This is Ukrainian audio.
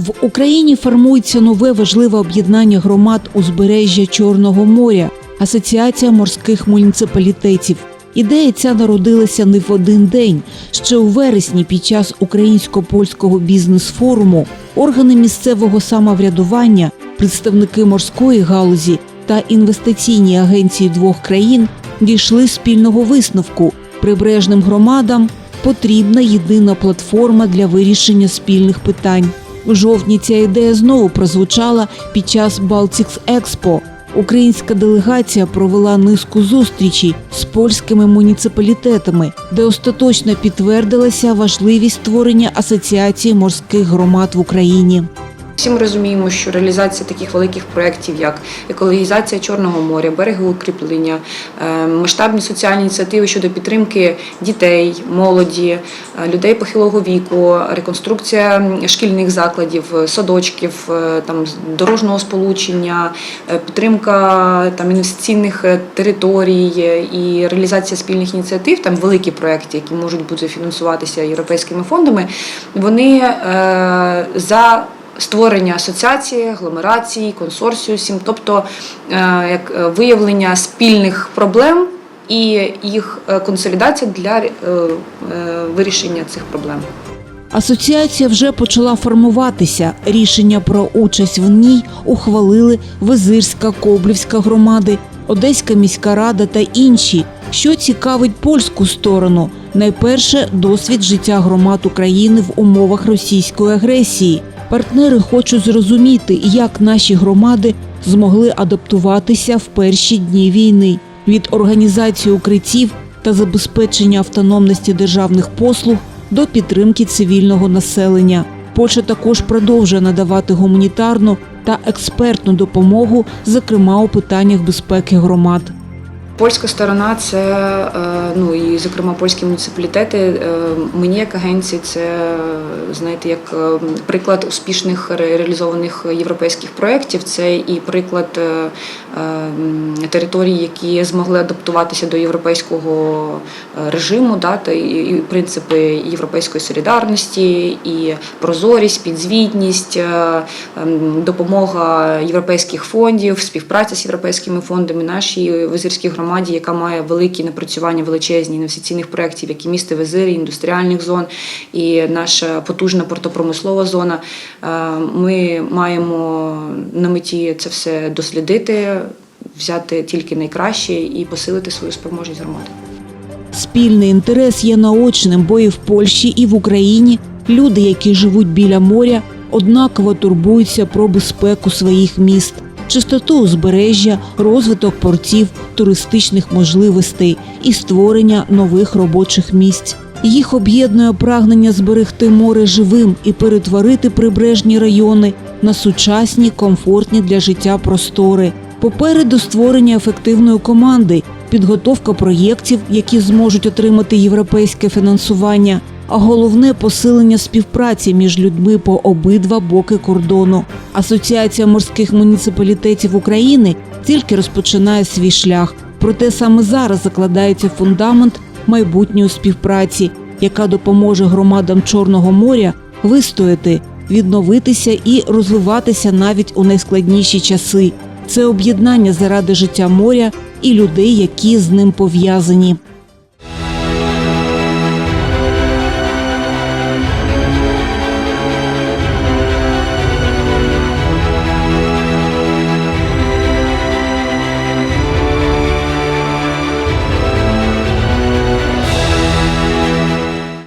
В Україні формується нове важливе об'єднання громад узбережжя Чорного моря Асоціація морських муніципалітетів. Ідея ця народилася не в один день. Ще у вересні під час українсько-польського бізнес-форуму органи місцевого самоврядування, представники морської галузі та інвестиційні агенції двох країн дійшли спільного висновку. Прибережним громадам потрібна єдина платформа для вирішення спільних питань. У жовтні ця ідея знову прозвучала під час Балтікс Експо. Українська делегація провела низку зустрічей з польськими муніципалітетами, де остаточно підтвердилася важливість створення асоціації морських громад в Україні. Всі ми розуміємо, що реалізація таких великих проєктів, як екологізація Чорного моря, берегоукріплення, е, масштабні соціальні ініціативи щодо підтримки дітей, молоді, е, людей похилого віку, реконструкція шкільних закладів, садочків, е, там дорожнього сполучення, підтримка там інвестиційних територій і реалізація спільних ініціатив, там великі проекти, які можуть бути фінансуватися європейськими фондами, вони за створення асоціації, агломерацій, консорціусів, тобто е, як е, виявлення спільних проблем і їх е, консолідація для вирішення цих проблем. Асоціація вже почала формуватися. Рішення про участь в ній ухвалили Визирська, Коблівська громади, Одеська міська рада та інші. Що цікавить польську сторону? Найперше досвід життя громад України в умовах російської агресії. Партнери хочуть зрозуміти, як наші громади змогли адаптуватися в перші дні війни від організації укриттів та забезпечення автономності державних послуг до підтримки цивільного населення. Польща також продовжує надавати гуманітарну та експертну допомогу, зокрема у питаннях безпеки громад. Польська сторона це е, ну і зокрема польські муніципалітети. е, Мені як агенції це знаєте, як е, приклад успішних реалізованих європейських проєктів. Це і приклад територій, які змогли адаптуватися до європейського режиму, да, і, принципи європейської солідарності, і прозорість, підзвітність, ем, допомога європейських фондів, співпраця з європейськими фондами, нашій визирській громаді, яка має великі напрацювання, величезні інвестиційних проєктів, які місто визирі, індустріальних зон і наша потужна портопромислова зона. Е, Ми маємо на меті це все дослідити, взяти тільки найкраще і посилити свою спроможність громади. Спільний інтерес є наочним, бо і в Польщі, і в Україні люди, які живуть біля моря, однаково турбуються про безпеку своїх міст, чистоту узбережжя, розвиток портів, туристичних можливостей і створення нових робочих місць. Їх об'єднує прагнення зберегти море живим і перетворити прибережні райони на сучасні, комфортні для життя простори. Попереду створення ефективної команди, підготовка проєктів, які зможуть отримати європейське фінансування, а головне посилення співпраці між людьми по обидва боки кордону. Асоціація морських муніципалітетів України тільки розпочинає свій шлях. Проте саме зараз закладається фундамент майбутньої співпраці, яка допоможе громадам Чорного моря вистояти, відновитися і розвиватися навіть у найскладніші часи. Це об'єднання заради життя моря і людей, які з ним пов'язані.